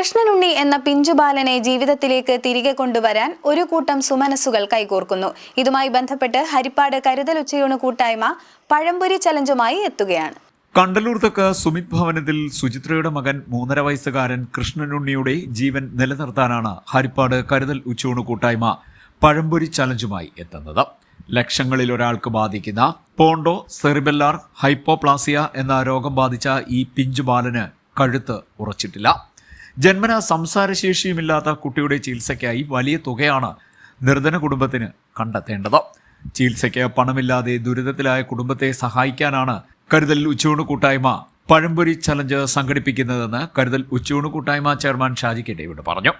കൃഷ്ണനുണ്ണി എന്ന പിഞ്ചു ബാലനെ ജീവിതത്തിലേക്ക് തിരികെ കൊണ്ടുവരാൻ ഒരു കൂട്ടം സുമനസ്സുകൾ കൈകോർക്കുന്നു. ഇതുമായി ബന്ധപ്പെട്ട് ഹരിപ്പാട് കരുതൽ ഉച്ചയൂണ് കൂട്ടായ്മ പഴംപൊരി ചലഞ്ചുമായി എത്തുകയാണ്. കണ്ടലൂർത്തക്ക് സുമിത് ഭവനത്തിൽ സുചിത്രയുടെ മകൻ മൂന്നര വയസ്സുകാരൻ കൃഷ്ണനുണ്ണിയുടെ ജീവൻ നിലനിർത്താനാണ് ഹരിപ്പാട് കരുതൽ ഉച്ചയൂണ് കൂട്ടായ്മ പഴംപൊരി ചലഞ്ചുമായി എത്തുന്നത്. ലക്ഷങ്ങളിൽ ഒരാൾക്ക് ബാധിക്കുന്ന പോണ്ടോ സെറിബെല്ലാർ ഹൈപ്പോപ്ലാസിയ എന്ന രോഗം ബാധിച്ച ഈ പിഞ്ചു ബാലന് കഴുത്ത് ഉറച്ചിട്ടില്ല. ജന്മന സംസാരശേഷിയുമില്ലാത്ത കുട്ടിയുടെ ചികിത്സയ്ക്കായി വലിയ തുകയാണ് നിർധന കുടുംബത്തിന് കണ്ടെത്തേണ്ടത്. ചികിത്സയ്ക്ക് പണമില്ലാതെ ദുരിതത്തിലായ കുടുംബത്തെ സഹായിക്കാനാണ് കരുതൽ ഉച്ചയൂണ് കൂട്ടായ്മ പഴംപൊരി ചലഞ്ച് സംഘടിപ്പിക്കുന്നതെന്ന് കരുതൽ ഉച്ചയൂണ് കൂട്ടായ്മ ചെയർമാൻ ഷാജി കെ ഡേവിഡ് പറഞ്ഞു.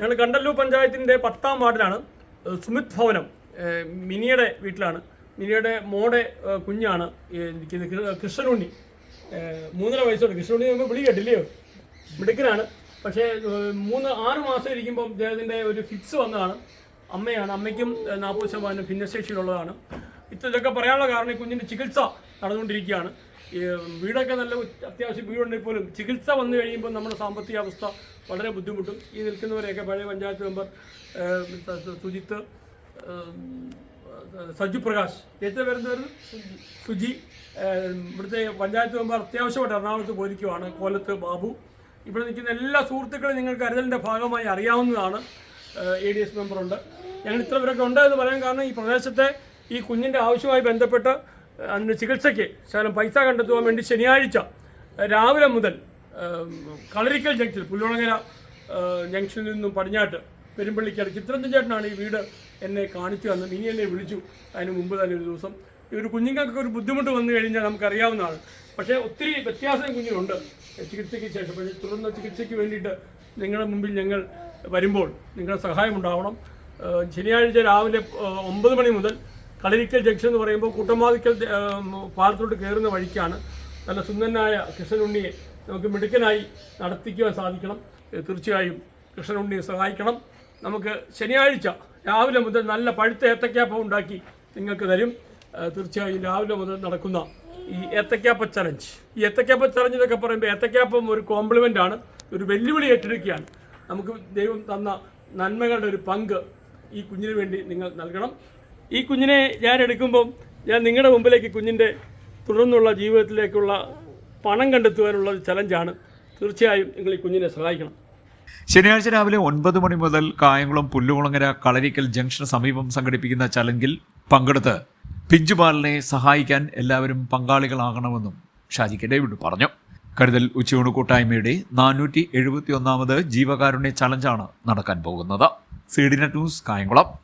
ഞങ്ങൾ കണ്ടല്ലൂർ പഞ്ചായത്തിന്റെ പത്താം വാർഡിലാണ് സുമിത് ഭവനം മിനിയുടെ വീട്ടിലാണ്. മിനിയുടെ മോടെ കുഞ്ഞാണ് കൃഷ്ണനുണ്ണി. മൂന്നര വയസ്സുണ്ട്. കൃഷ്ണനുണ്ണി നമുക്ക് വിളി കേട്ടില്ലയോ? മിടുക്കനാണ്. പക്ഷേ മൂന്ന് ആറ് മാസം ഇരിക്കുമ്പോൾ അദ്ദേഹത്തിന്റെ ഒരു ഫിക്സ് വന്നതാണ്. അമ്മയാണ്. അമ്മയ്ക്കും നാൽപ്പത് ശതമാനം ഭിന്നശേഷിയുള്ളതാണ് ഇത് ഇതൊക്കെ പറയാനുള്ള കാരണം ഈ കുഞ്ഞിന്റെ ചികിത്സ നടന്നുകൊണ്ടിരിക്കുകയാണ്. ഈ വീടൊക്കെ നല്ല അത്യാവശ്യം വീടുണ്ടെങ്കിൽ പോലും ചികിത്സ വന്നു കഴിയുമ്പോൾ നമ്മുടെ സാമ്പത്തിക അവസ്ഥ വളരെ ബുദ്ധിമുട്ടും. ഈ നിൽക്കുന്നവരെയൊക്കെ പഴയ പഞ്ചായത്ത് മെമ്പർ സുജിത്ത് സജു പ്രകാശ്. ഏറ്റവും വരുന്നവർ സുജി. ഇവിടുത്തെ പഞ്ചായത്ത് മെമ്പർ അത്യാവശ്യമായിട്ട് എറണാകുളത്ത് പോയിരിക്കുവാണ്. കോലത്ത് ബാബു. ഇവിടെ നിൽക്കുന്ന എല്ലാ സുഹൃത്തുക്കളും നിങ്ങൾക്ക് കരുതലിന്റെ ഭാഗമായി അറിയാവുന്നതാണ് എ ഡി എസ് മെമ്പറുണ്ട് ഞങ്ങൾ ഇത്ര പേരൊക്കെ ഉണ്ട് എന്ന് പറയാൻ കാരണം ഈ പ്രദേശത്തെ ഈ കുഞ്ഞിന്റെ ആവശ്യമായി ബന്ധപ്പെട്ട് അതിന്റെ ചികിത്സയ്ക്ക് ശകലം പൈസ കണ്ടെത്തുവാൻ വേണ്ടി ശനിയാഴ്ച രാവിലെ മുതൽ കളരിക്കൽ ജംഗ്ഷൻ പുല്ലുളങ്ങര ജംഗ്ഷനിൽ നിന്നും പടിഞ്ഞാട്ട് പെരുമ്പള്ളിക്കട് ചിത്രഞ്ചൻ ചേട്ടനാണ് ഈ വീട് എന്നെ കാണിച്ചു തന്നത്. ഇനി എന്നെ വിളിച്ചു. അതിന് മുമ്പ് തന്നെ ഒരു ദിവസം. ഈ ഒരു കുഞ്ഞുങ്ങൾക്കൊക്കെ ഒരു ബുദ്ധിമുട്ട് വന്നു കഴിഞ്ഞാൽ നമുക്കറിയാവുന്നതാണ്. പക്ഷേ ഒത്തിരി വ്യത്യാസം കുഞ്ഞിനുണ്ട്. ചികിത്സയ്ക്ക് ശേഷം. തുടർന്ന് ചികിത്സയ്ക്ക് വേണ്ടിയിട്ട് നിങ്ങളുടെ മുമ്പിൽ ഞങ്ങൾ വരുമ്പോൾ നിങ്ങളുടെ സഹായം ഉണ്ടാവണം. ഏഹ് ശനിയാഴ്ച രാവിലെ ഒമ്പത് മണി മുതൽ കളരിക്കൽ ജംഗ്ഷൻ എന്ന് പറയുമ്പോൾ കുട്ടമാതിക്കൽ പാലത്തോട്ട് കയറുന്ന വഴിക്കാണ് നല്ല സുന്ദരനായ കൃഷ്ണനുണ്ണിയെ നമുക്ക് മിടുക്കനായി നടത്തിക്കുവാൻ സാധിക്കണം. തീർച്ചയായും കൃഷ്ണനുണ്ണിയെ സഹായിക്കണം. നമുക്ക് ശനിയാഴ്ച രാവിലെ മുതൽ നല്ല പഴുത്ത ഏത്തക്കാപ്പം ഉണ്ടാക്കി നിങ്ങൾക്ക് തരും. തീർച്ചയായും രാവിലെ മുതൽ നടക്കുന്ന ഈ ഏത്തക്കാപ്പ ചലഞ്ച് ഈ ഏത്തക്കാപ്പ ചലഞ്ച് എന്നൊക്കെ പറയുമ്പോൾ ഏത്തക്കാപ്പം ഒരു കോംപ്ലിമെന്റ് ആണ്. ഒരു വെല്ലുവിളി ഏറ്റെടുക്കുകയാണ്. നമുക്ക് ദൈവം തന്ന നന്മകളുടെ ഒരു പങ്ക് ഈ കുഞ്ഞിന് വേണ്ടി നിങ്ങൾ നൽകണം. ഈ കുഞ്ഞിനെ ഞാൻ എടുക്കുമ്പം ഞാൻ നിങ്ങളുടെ മുമ്പിലേക്ക് കുഞ്ഞിന്റെ തുടർന്നുള്ള ജീവിതത്തിലേക്കുള്ള പണം കണ്ടെത്തുവാനുള്ള ഒരു ചലഞ്ചാണ് തീർച്ചയായും നിങ്ങൾ ഈ കുഞ്ഞിനെ സഹായിക്കണം. ശനിയാഴ്ച രാവിലെ ഒൻപത് മണി മുതൽ കായംകുളം പുല്ലുകുളങ്ങര കളരിക്കൽ ജംഗ്ഷന് സമീപം സംഘടിപ്പിക്കുന്ന ചലഞ്ചിൽ പങ്കെടുത്ത് പിഞ്ചുബാലനെ സഹായിക്കാൻ എല്ലാവരും പങ്കാളികളാകണമെന്നും ഷാജിക്ക് ഡേവിഡ് പറഞ്ഞു. കരുതൽ ഉച്ചയൂണ് കൂട്ടായ്മയുടെ നാനൂറ്റി എഴുപത്തി ഒന്നാമത് ജീവകാരുണ്യ ചലഞ്ചാണ് നടക്കാൻ പോകുന്നത്. സീഡിനെ ന്യൂസ് കായംകുളം.